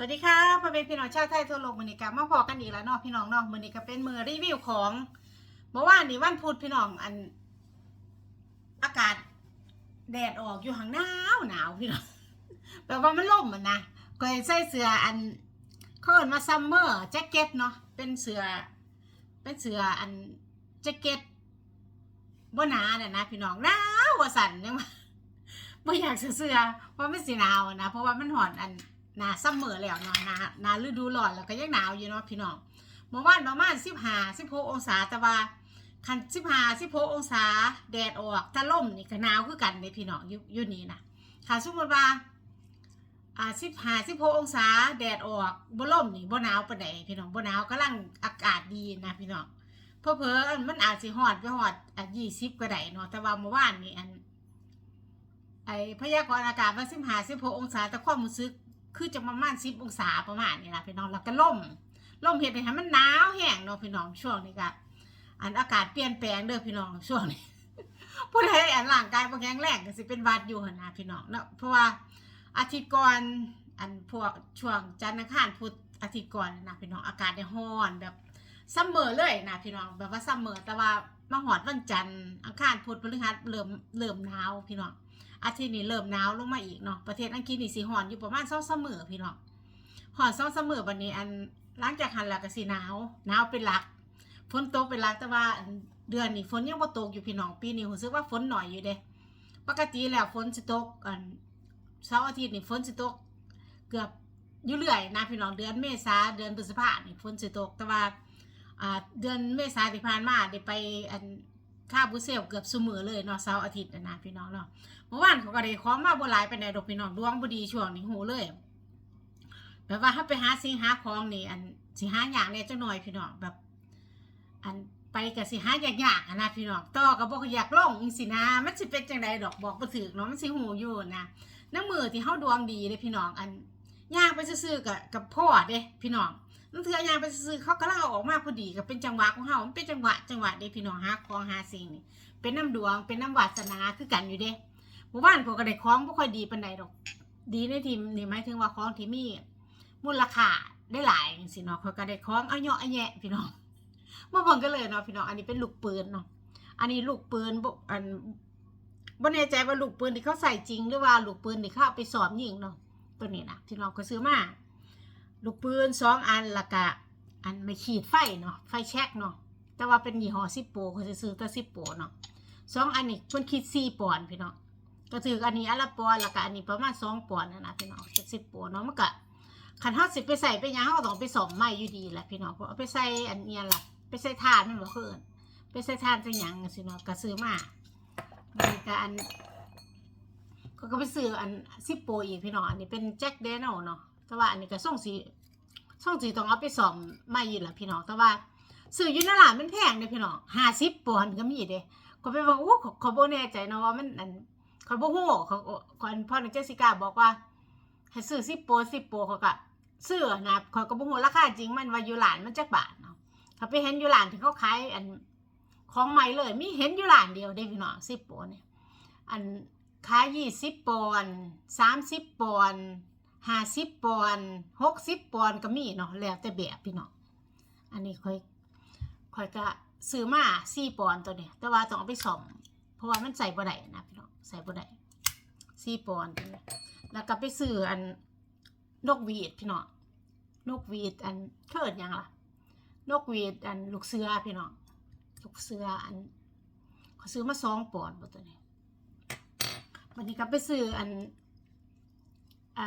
สวัสดีค่ะพ่อแม่พี่น้องชาวไทยทั่วโลกมือนี้กับมาพอกันอีกแล้วเนาะพี่น้องเนาะมือนี้ก็เป็นมือรีวิวของเมื่อวานนี้วันพุธพี่น้องอัน อากาศ แดดออกอยู่ห่างหนาวหนาวพี่น้องแปลว่ามันล่มมันนะก็เลยใส่เสื้ออันเขาเอินมาซัมเมอร์แจ็คเก็ตเนาะเป็นเสื้อเป็นเสื้ออันแจ็คเก็ตบ่หนาเนี่ยนะพี่น้องหนาวว่าสั่นยังว่าบ่อยากซื้อเสื้อว่ามันสิหนาวนะเพราะว่ามันหอนอัน หนาซัมเมอร์แล้วเนาะหนาหนาฤดูร้อนแล้วก็ยังหนาวอยู่เนาะพี่น้องเมื่อวานประมาณสิบห้าสิบหกองศาแต่ว่าคันสิบห้าสิบหกองศาแดดออกถ้าล่มนี่ก็หนาวคือกันเลยพี่น้องอยู่อยู่นี่นะค่ะสมมติว่าอ่าสิบห้าสิบหกองศาแดดออกบ่ล่มนี่บ่หนาวปานใดพี่น้องบ่หนาวกำลังอากาศดีนะพี่น้องเพอเพอมันอาจสิฮอดไปฮอดอะยี่สิบก็ได้เนาะแต่ว่าเมื่อวานนี่อันไอพยากรณ์อากาศว่าสิบห้าสิบหกองศาแต่ความรู้สึก คือจะประมาณสิบองศาประมาณนี้นะพี่น้องแล้วก็ล่มล่มเห็นให้มันหนาวแห้งเนาะพี่น้องช่วงนี้ก็อันอากาศเปลี่ยนแปลงเด้อพี่น้องช่วงนี้ผู้ใดอันร่างกายบ่แข็งแรงก็สิเป็นวัดอยู่หั่นนะพี่น้องเนาะเพราะว่าอาทิตย์ก่อนอันพวกช่วงจันทร์อังคารพุธอาทิตย์ก่อนนะพี่น้องอากาศได้ร้อนแบบซัมเมอร์เลยนะพี่น้องแบบว่าซัมเมอร์แต่ว่ามาหอดวันจันทร์อังคารพุธพฤหัสเริ่มเริ่มหนาวพี่น้อง อาทิตย์นี้เริ่มหนาวลงมาอีกเนาะประเทศอังกฤษนี่สิหอนอยู่ประมาณสองเสมอพี่น้องหอนสองเสมอวันนี้อันหลังจากหันแล้วก็สิหนาวหนาวเป็นหลักฝนตกเป็นหลักแต่ว่าเดือนนี้ฝนยังบ่ตกอยู่พี่น้องปีนี้รู้สึกว่าฝนหน่อยอยู่เด้ปกติแล้วฝนสิตกอันเสาร์อาทิตย์นี่ฝนสิตก เกือบอยู่เรื่อยนะพี่น้องเดือนเมษาเดือนพฤษภานี่ฝนสิตกแต่ว่าอ่าเดือนเมษาที่ผ่านมาได้ไปอัน คาบรูเซลเกือบเสมอเลยเนาะเสาร์อาทิตย์นะนะพี่น้องเนาะเมื่อวานเขาก็ได้ของมาบ่หลายไปไหนดอกพี่น้องดวงบ่ดีช่วงนี้หูเลยแบบว่าถ้าไปหาสิงหาของนี่อันสิหาอย่างเนี่ยจังหน่อยพี่น้องแบบ อันไปกับสิหาอย่างๆอะนะพี่น้องต่อก็บ่อยากลงจังสินะมันสิเป็นจังใดดอกบอกบ่ถูกเนาะมันสิหูอยู่นะน้ำมือที่เฮาดวงดีเด้พี่น้องอันยางไปซื่อๆกับกับพ่อเด้พี่น้อง นั่นเถื่อยางไปซื่อเขาก็เล่าออกมาพอดีก็เป็นจังหวะของเฮามันเป็นจังหวะจังหวะเด้พี่น้องหาของหาสิ่งนี่เป็นน้ำดวงเป็นน้ำวาสนาคือกันอยู่เด้หมู่บ้านพวกก็ได้องบ่ค่อยดีปานใดดอก ดีในทีมนี่หมายถึงว่าของที่มีมูลค่าได้หลายจังซี่เนาะเขาก็ได้ของเอาเหยาะเอาแยะพี่น้องมาเบิ่งกันเลยเนาะพี่น้องอันนี้เป็นลูกปืนเนาะอันนี้ลูกปืนบ่อันบ่แน่ใจว่าลูกปืนที่เขาใส่จริงหรือว่าลูกปืนที่เขาเอาไปสอบยิงเนาะตัวนี้นะพี่น้องก็ซื้อมา ลูกปืนสองอันล้วก็อันไม่ขีดไฟเนาะไฟแช็กเนาะแต่ว่าเป็นยี่ห้อซิปโปเขาสิซื้อแต่ซิปโปเนาะสองอันนี้เพิ่นคิด4ปอนพี่เน้องก็ถืออันนี้อันละปอนล้วก็อันนี้ประมาณสองปอนนะนะพี่น้องเจ็ดสิบปอนด์เนาะมันก็ขันทอดสิบไปใส่ไปยังเขาต้องไปสอมไม้อยู่ดีแหละพี่น้องเพราะเอาไปใส่อันเนี้ยละไปใส่ทานนั่นหรอเพื่อนไปใส่ทานจะยังสิเนาะก็ซื้อมามันก็อันก็ก็ไปซื้ออันซิปโปอีกพี่น้องอันนี้เป็นแจ็คเดนเนาะ แต่ว่าอันนี้ก็ส่งสีส่งสีต้องเอาไปสอมไม้อยู่แหละพี่น้องแต่ว่าซื้ออยู่ในร้านมันแพงเลยพี่น้องห้าสิบปอนด์ก็มีเด้ก็ไปว่าโอ้ขาเขาบ่แน่ใจเนาะว่ามันอันขบอกฮู้เขาก่อนพ่อในเจสิก้าบอกว่าให้ซื้อสิบโปรสิบโปรเขาก็ซื้อนะขาก็บอกฮู้ราคาจริงมันว่าอยู่ร้านมันจักบาทเนาะเขาไปเห็นอยู่ร้านที่เขาขายอันของใหม่เลยมีเห็นอยู่ร้านเดียวได้พี่น้องสิบโปรเนี่ยอันขายยี่สิบปอนด์สามสิบปอนด์ ห้าสิบปอนหกสิบปอนก็มีเนาะแล้วแต่แบบพี่น้องอันนี้ค่อยค่อยก็ซื้อมาสี่ปอนตัวเนี้ยแต่ว่าต้องเอาไปซ่อมเพราะว่ามันใส่บ่ได้นะพี่น้องใส่บ่ได้สี่ปอนตัวนี้แล้วก็ไปซื้ออันนกหวีดพี่น้องนกหวีดอันเคิดยังล่ะนกหวีดอันลูกเสือพี่น้องลูกเสืออันเขาซื้อมาสองปอนตัวนี้วันนี้ก็ไปซื้ออัน ไอ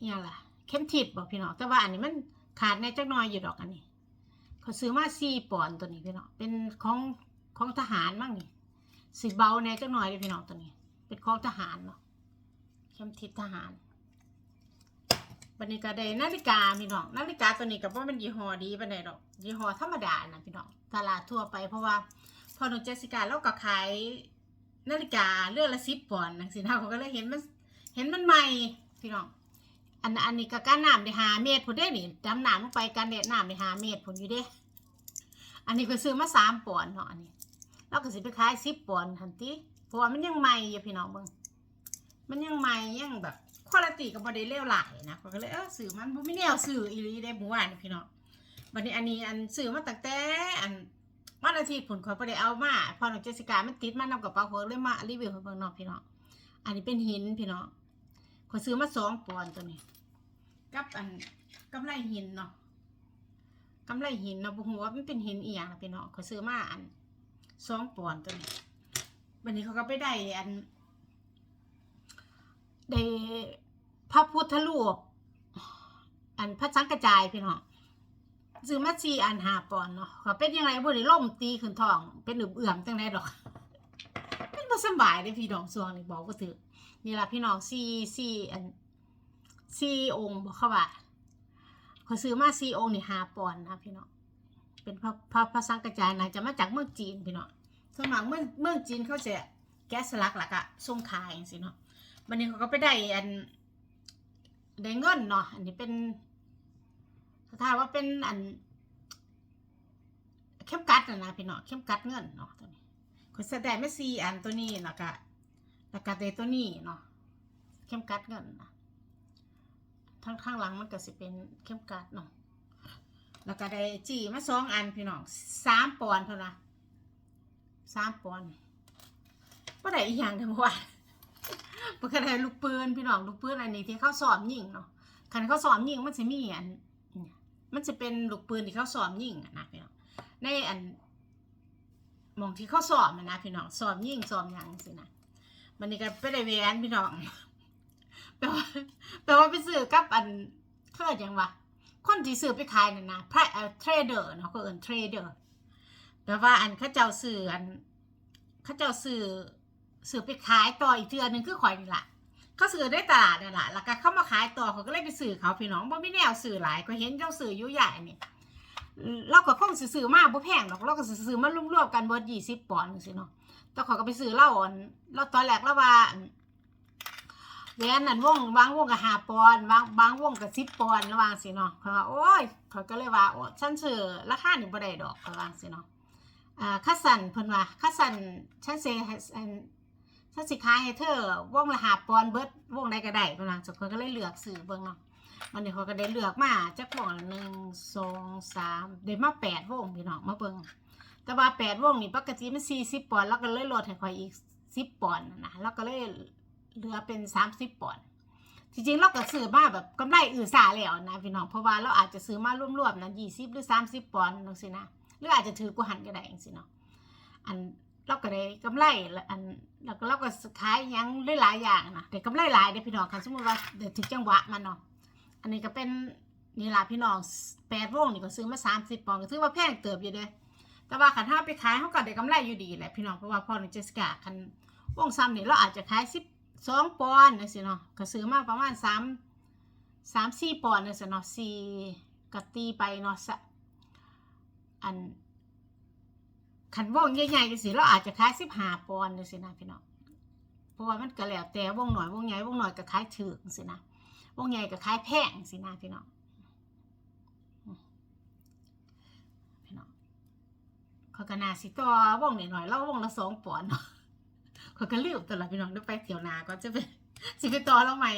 เนี่ยล่ะเข้มทิดบอกพี่น้องแต่ว่าอันนี้มันขาดในจักน้อยอยู่ดอกอันนี้เขาซื้อมาสี่ปอนตัวนี้พี่น้องเป็นของของทหารมั่งนี่สิเบาแหน่จังหน่อยเลยพี่น้องตัวนี้ เป็นของทหารเนาะเข้มทิศทหารบันนี้ก็ได้นาฬิกาพี่น้องนาฬิกาตัวนี้ก็บ่เป็นยี่ห้อดีปานใดดอกยี่ห้อธรรมดานะพี่น้องตลาดทั่วไปเพราะว่าพอหน้องเจสิกาเราก็ขายนาฬิกาเรื่อนละสิบปอนด์จังซี่นะเขาก็เลยเห็นมัน เห็นมันใหม่พี่น้อง อันอันนี้ก็การน้ำได้หาเมตรพุ่นเด้หนี่ดำน้ำลงไปกันแดดน้ำได้หาเมตรพุ่นอยู่เด้ อันนี้ก็ซื้อมาสามปอนด์เนาะอันนี้เราก็สิไปขายสิบปอนด์ทันทีเพราะว่ามันยังใหม่อยู่พี่น้องเบิ่งมันยังใหม่ยังแบบคุณภาพก็บ่ได้เลวหลายนะก็เลยเออสื่อมันบ่มีแนวสื่ออีหลีได้หมู่บ้านพี่น้องบัดนี้อันนี้อันสื่อมาตั้งแต่อันวันอาทิตย์ผลขอยบ่ได้เอามาพอน้องเจสสิกามันติดมานำกับเป๋าข่อยเลยมารีวิวให้เบิ่งเนาะพี่น้องอันนี้เป็นหินพี่น้อง ขอซื้อมาสองปอนตัวนี้ กับอันกำไรหินเนาะกำไรหินเนาะบ่ฮู้ว่ามันเป็นหินอียงนะพี่น้อขอซื้อมาอันสองปอนตัวนี้บัดนี้เขาก็ไปได้อันได้พระพุทธรูปอันพระสังกระจายพี่น้อซื้อมาสี่อันหาปอนเนาะก็เป็นยังไงบ่ได้ล่มตีขึ้นท้อง เป็นเอื่อมจังไดดอก เป็นบ่สบายเด้พี่น้องสวงนี่บอกบ่ถือ นี่ละพี่น้องสี่สี่อันสี่องค์บ่เขาว่าเขอยซื้อมาสี่องค์นี่หาปอนด์นะพี่น้องเป็นพระพระพระสังกระจายน่าจะมาจากเมืองจีนพี่น้องสมากเมืองเมืองจีนเขาจะแกะสลักแล้วก็ส่งขายจังซี่เนาะวันนี้เขาก็ไปได้อันได้เงินเนาะอันนี้เป็นถ้าว่าเป็นอันเข้มกัดนะนะพี่เนาะเข้มกัดเงินเนาะตัวนี้คนแสดงไม่ซีอันตัวนี้แล้วก็ แล้วก็ได้ตัวนี้เนาะเข้มกัดเงินนะทั้งข้างหลังมันก็สิเป็นเข้มกัดเนาะแล้วก็ได้จีมาสองอันพี่น้องสามปอนด์เท่านะสามปอนด์ก็ได้อีกอย่างทั้งวันปกติลูกปืนพี่น้องลูกปืนอันนี้ที่เขาสอบยิงเนาะคันเขาสอบยิงมันจะมีอันเนี่ยมันจะเป็นลูกปืนที่เขาสอบยิงนะพี่น้องในอันมองที่เขาสอบนะพี่น้องสอบยิงสอบหยังสินะ มันนี่ก็ไปได้แหวนพี่น้องแปลว่าแปลว่าไปซื้อกับอันเท่ายังวะคนที่ซื้อไปขายน่ะนะพระเออเทรดเดอร์เนาะก็เอินเทรดเดอร์แปลว่าอันเขาเจ้าซื้ออันเขาเจ้าซื้อซื้อไปขายต่ออีกเทือหนึงคือข่อยนี่แหละเขาซื้อได้ตลาดนี่แหละแล้วก็เข้ามาขายต่อเขาก็เลยไปซื้อเขาพี่น้องบ่มีแนวซื้อหลายก็เห็นเจ้าซื้อยู่ยใหญ่นี่เราก็คงสิซื้อมาบ่แพงหรอกเราก็สิซื้อมารวมๆกันเบิด20ปอนด์จังซี่เนาะ แต่เขาก็ไปซื้อเหล้าอันเราตอนแรกเราว่าอันแหวนนั่นวงบางวงก็5ปอนด์บางบางวงก็10ปอนระวางสิเนาะเขาว่าโอ้ยเขาก็เลยว่าโอ้ฉันซื้อราคาหนี่งบ่ได้ดอกระวางสิเนาะอ่าคัสันเพิ่นว่าคัสันฉันเซอันถ้าสิขายให้เธอวงละหาปอนเบิดวงใดก็ได้พลังจากคนก็เลยเลือกสื่อเบิ่งเนาะวันนี้เขาก็ได้เลือกมาจากวงละหนึ่งสองสามได้มาแปดวงพี่น้องมาเบิ่ง แต่ว่าแปดวงนี่ปกติมันสี่สิบปอนด์แล้วก็เลยลดให้ข่อยอีกสิบปอนด์นะแล้วก็เลยเหลือเป็นสามสิบปอนด์จริงๆเราก็ซื้อมาแบบกำไรอื่นสาแล้วนะพี่น้องเพราะว่าเราอาจจะซื้อมารวมๆนะยี่สิบหรือสามสิบปอนด์นังสินะหรืออาจจะถือกว่าหันก็ได้จังสิเนาะอันเราก็ได้กำไรอันแล้วก็เราก็ขายยังหลายๆอย่างนะแต่กำไรหลายเด้พี่น้องคันสมมติว่าเดี๋ยวถึงจังหวะมันเนาะอันนี้ก็เป็นนี่ล่ะพี่น้องแปดวงนี่ก็ซื้อมาสามสิบปอนด์ก็ถือว่าแพงเติบอยู่เด้ แต่ว่าคันถ้าไปขายเขาก็ได้กำไรอยู่ดีแหละพี่น้องเพราะว่าพอในเจสกาคันวงซ้ำเนี่ยเราอาจจะขายสิบสองปอนด์นะสิเนาะก็ซื้อมาประมาณสามสามสี่ปอนด์นะสิเนาะสี่กตีไปเนาะสะอันขันวงใหญ่ๆจังสิเราอาจจะขายสิบห้าปอนด์จังสินะพี่น้องเพราะว่ามันก็แล้วแต่วงหน่อยวงใหญ่วงหน่อยก็ขายถือสินะวงใหญ่ก็ขายแพงจังสินะพี่น้องพี่น้อง ขาก็นาสิต่อวงหน่อยๆแล้ววงละสองปอนด์เนาะขาก็ลืมตัวละพี่น้องด้ไปเที่ยวนาก็จะไปสิไปต่อแล้วใหม่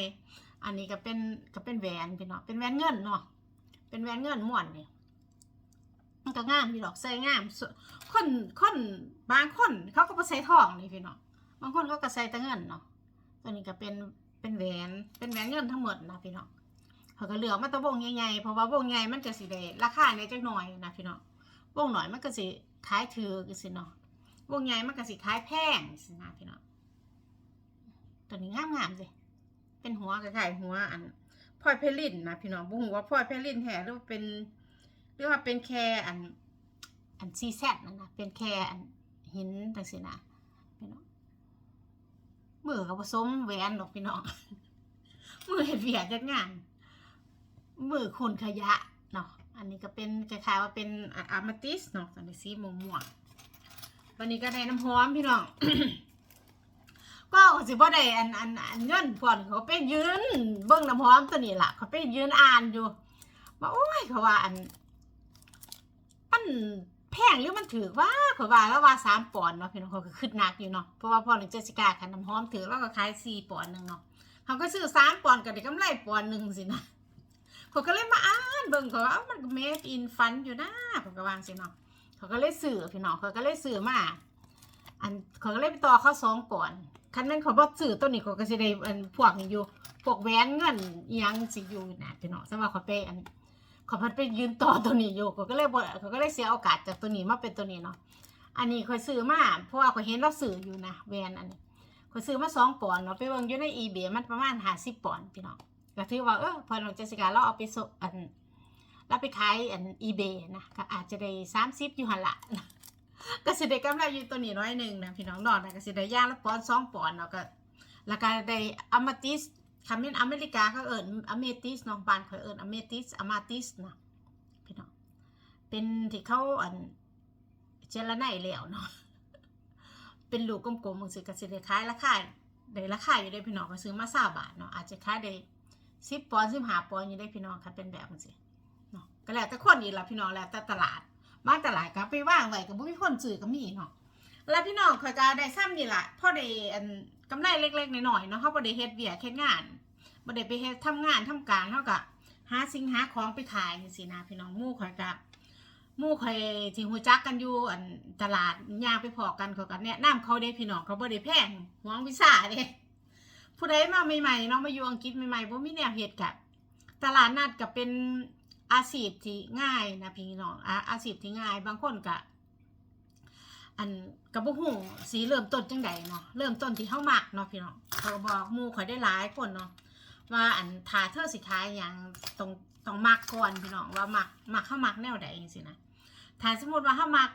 อันนี้ก็เป็นก็เป็นแหวนพี่น้องเป็นแหวนเงินเนาะเป็นแหวนเงินม่วนเนี่ยมันก็งามพี่ดอกใส่งามคนคนบางคนเขาก็บ่ใส่ทองนี่พี่น้องบางคนเขาก็ใส่แต่เงินเนาะตัวนี้ก็เป็นเป็นแหวนเป็นแหวนเงินทั้งหมดนะพี่น้องเขาก็เลือกมาตะวงใหญ่ๆเพราะว่าวงใหญ่มันก็สิได้ราคาในจักหน่อยนะพี่น้องวงหน่อยมันก็สิ ขายถือกันสิเนาะวงใหญ่มันก็สิขายแพงสินะพี่น้องตัวนี้งามๆสิเป็นหัวคล้ายๆหัวอันพลอยเพลินนะพี่น้องบ่ฮู้ว่าพลอยเพลินแท้หรือว่าเป็นหรือว่าเป็นแค่อันอันซีแซดนั่นนะเป็นแค่อันหินจังสินะพี่น้องมือกับผสมแหวนหรอกพี่น้องมือเห็ดเวียกจัดงานมือคนขยะเนาะ อันนี้ก็เป็นคล้ายๆว่าเป็นอะมาติสเนาะตอนนี้สีม่วงๆวันนี้ก็ได้น้ำหอมพี่น้อง ก็สิบ่ได้อันอันอันเงินพอนเขาไปยืนเบิ่งน้ำหอมตัวนี้ล่ะ เขาไปยืนอ่านอยู่ว่าโอ้ยเขาว่าอันมันแพงหรือมันถือว่าเขาว่าแล้วว่าสามปอนด์เนาะพี่น้องเขาก็ขึ้นหนักอยู่เนาะเพราะว่าพอหนึ่งเจสิกาคันน้ำหอมถือแล้วก็ขายสี่ปอนด์หนึ่งเนาะเขาก็ซื้อสามปอนด์ก็ได้กำไรปอนด์หนึ่งสินะเขาก็เลยมาอ่า เบิ่งเขาว่ามันก็เมดอินฟันอยู่นะเขาก็วางสิเนาะเขาก็เลยซื้อพี่น้องเขาก็เลยซื้อมาอันเขาก็เลยไปต่อเขาสองปอนคันนั้นเขาบอกซื้อตัวนี้เขาก็สิได้อันพวกอยู่พวกแหวนเงินยังสิอยู่นะพี่น้องสำหรับเขาไปอันเขาพัดไปยืนต่อตัวนี้อยู่เขาก็เลยเขาก็เลยเสียโอกาสจากตัวนี้มาเป็นตัวนี้เนาะอันนี้คอยซื้อมาเพราะว่าคอยเห็นเราซื้ออยู่นะแวนอันนี้คอยซื้อมาสองปอนด์เนาะไปเบิ่งอยู่ในอีเบมันประมาณห้าสิบปอนด์พี่น้องก็ถือว่าเออพอน้องเจสสิกาเราเอาไปส่งอัน เราไปขายอันอีเบนะก็อาจจะได้สามสิบอยู่หันละก็สิได้กำไรอยู่ตัวนี้น้อยหนึ่งนะพี่น้องนอนนะก็สิได้ย่างละปอนสองปอนเนาะก็แล้วก็ได้อมติสคำนี้อเมริกาเขาเอิญอเมติสน้องปานเขาเอิญอเมติสอมาติสนะพี่น้องเป็นที่เขาอันเจลาไนแล้วเนาะเป็นลูกกลมๆมึงสิกสิได้ขายราคาได้ราคาอยู่ได้พี่น้องก็ซื้อมาสาบาทเนาะอาจจะขายได้สิบปอนสิบห้าปอนอยู่ได้พี่น้องค่ะเป็นแบบมึงสิ ก็แล้วแต่คนอีกละพี่น้องแล้วแต่ตลาดบางตลาดก็ไปว่างไว้ก็บ่มีคนซื้อก็มีเนาะแล้วพี่น้องคอยก็ได้ซ้ำนี่แหละพ่อได้กำไรเล็กๆน้อยๆเนาะเขาบ่ได้เฮ็ดเวียกเฮ็ดงานบ่ได้ไปเฮ็ดทำงานทำการเฮาก็หาสิ่งหาของไปขายจังซี่นะพี่น้องมู่ข่อยก็หมู่ข่อยที่ฮู้จักกันอยู่อันตลาดย่างไปพอกันเขาก็แนะนำเขาเด้พี่น้องเขาบ่ได้แพงหวงวิซ่าเด้ผู้ใดมาใหม่ๆเนาะมาอยู่อังกฤษใหม่ๆบ่มีแนวเฮ็ดกะตลาดนัดก็เป็น อาชีพที่ง่ายนะพี่น้องอาอาชีพที่ง่าย บางคนก็อันก็บ่ฮู้สิเริ่มต้นจังใดเนาะเริ่มต้นที่เฮามักเนาะพี่น้องเขาบอกมูข่อยได้หลายคนเนาะว่าอันถาเธอสิขายหยังต้องต้องมักก่อนพี่น้องว่ามักมักเฮามักแนวใดจังซี่นะถ้าสมมติว่าเฮามัก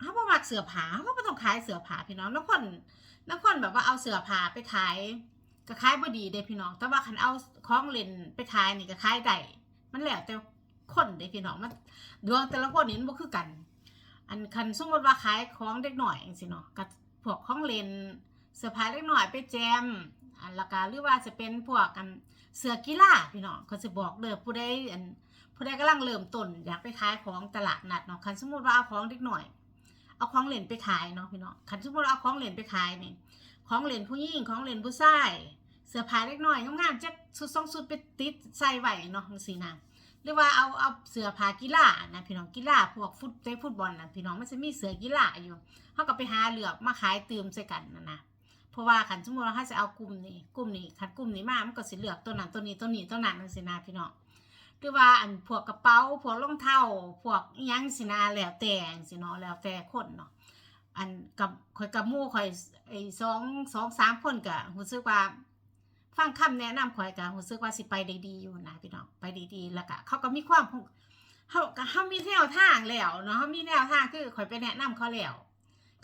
เฮาบ่มักเสือผ้าเฮาก็ต้องขายเสือผ้าพี่น้องนักคนนักคนแบบว่าเอาเสือผ้าไปขายก็ขายบ่ดีเด้พี่น้อง แต่ว่าคันเอาของเล่นไปขายนี่ก็ขายได้ มันแล้วแต่คนเด้พี่น้องมันดวงแต่ละคนนี่มันบ่คือกัน อันคันสมมติว่าขายของเด็กหน่อยจังซี่เนาะก็พวกของเล่นเสื้อผ้าเด็กหน่อยไปแจม อันละก็หรือว่าจะเป็นพวกกันเสื้อกีฬาพี่น้องเขาสิบอกเด้อผู้ใดอันผู้ใดกำลังเริ่มต้นอยากไปขายของตลาดนัดเนาะคันสมมติว่าเอาของเล็กหน่อย เอาของเล่นไปขายเนาะพี่เนาะคันสมมติว่าเอาของเล่นไปขายนี่ของเล่นผู้หญิงของเล่นผู้ชาย เสื้อผ้าเล็กน้อยงามๆจะสุดสองสุดไปติดใส่ไว้เนาะจังซี่นะหรือว่าเอาเอาเสื้อผ้ากีฬานะพี่น้องกีฬาพวกฟุตเตะฟุตบอลนะพี่น้องมันจะมีเสื้อกีฬาอยู่เขาก็ไปหาเหลือกมาขายเติมใส่กันนะนะเพราะว่าคันสมมติว่าเขาจะเอากลุ่มนี้กลุ่มนี้คันกลุ่มนี้มามันก็สิเหลือกตัวนั้นตัวนี้ตัวนี้ตัวนั้นจังซี่นะพี่น้องหรือว่าอันพวกกระเป๋าพวกรองเท้าพวกยังสินาแล้วแต่จังสิเนาะแล้วแต่คนเนาะอันกับข่อยกับมู่ข่อยไอ้สองสองสามคนก็รู้สึกว่า ฟังคำแนะนำข่อยก็รู้สึกว่าสิไปได้ดีอยู่นะพี่น้องไปได้ดีแล้วก็เขาก็มีความเขาก็เขามีแนวทางแล้วเนาะเขามีแนวทางคือข่อยไปแนะนำเขาแล้ว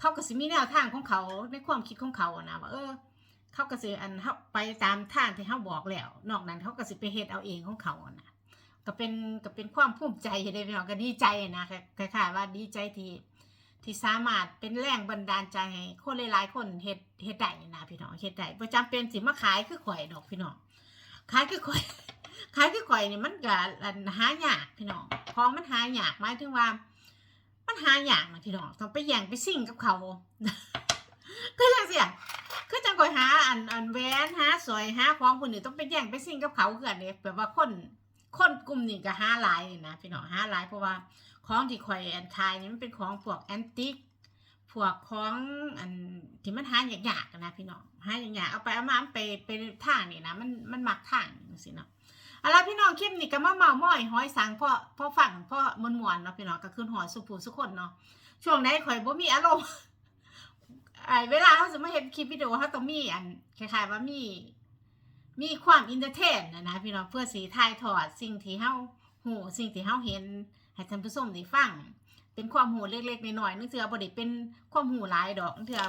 เขาก็สิมีแนวทางของเขาในความคิดของเขาอะนะว่าเออเขาก็สิอันเขาไปตามทางที่เขาบอกแล้ว นอกนั้นเขาก็สิไปเฮ็ดเอาเองของเขาอะนะก็เป็นก็เป็นความภูมิใจได้พี่น้องก็ดีใจนะคล้ายๆว่าดีใจที่ ที่สามารถเป็นแรงบันดาลใจให้คนหลายๆ คนเฮ็ดเฮ็ดได้นะพี่น้องเฮ็ดได้บ่จำเป็นสิมาขายคือข่อยดอกพี่น้องขายคือข่อยขายคือข่อยนี่มันก็หายากพี่น้องของมันหายากหมายถึงว่า มันหายากนะพี่น้องต้องไปแย่งไปซิ่งกับเขาคือจังซี่อะคือจังข่อยหาอันอันแหวนหาสร้อยหาของพวกนี้ต้องไปแย่งไปซิ่งกับเขาคือกันเด้แบบว่าคนคนกลุ่มนี้ก็หาหลายนะพี่น้องหาหลายเพราะว่า ของที่ข่อยอันขายนี่มันเป็นของพวกแอนติกพวกของอันที่มันหายากๆนะพี่น้องหายากๆเอาไปเอามามันไปไปทางนี่นะมันมันมักทางจังซี่เนาะเอาล่ะพี่น้องคลิปนี้ก็มาเมาม้อยห้อยสังพ่อพ่อฟังพ่อมวนๆเนาะพี่น้องก็คือหอยสุผู้สุคนเนาะช่วงไหนข่อยบ่มีอารมณ์ไอเวลาเขาจะมาเห็นคลิปวิดีโอเขาต้องมีอันคล้ายๆว่ามีมีความอินเตอร์เทนนะนะพี่น้องเพื่อสีทายถอดสิ่งที่เฮาหูสิ่งที่เฮาเห็น ให้ท่านผู้ชมได้ฟัง เป็นความหูเล็กๆน้อยๆนึกเถื่อบ่ได้เป็นความหูหลายดอกนึกเถื่อ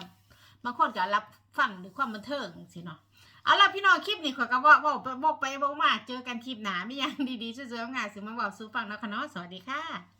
บางคนก็รับฟังด้วยความบันเทิงสิเนาะเอาล่ะพี่น้องคลิปนี้ขอก็เว่าบอกไปบอกมาเจอกันคลิปหนาไม่ยังดีๆสวยๆงานสิมาบอกสู้ฟังนะค่ะเนาะสวัสดีค่ะ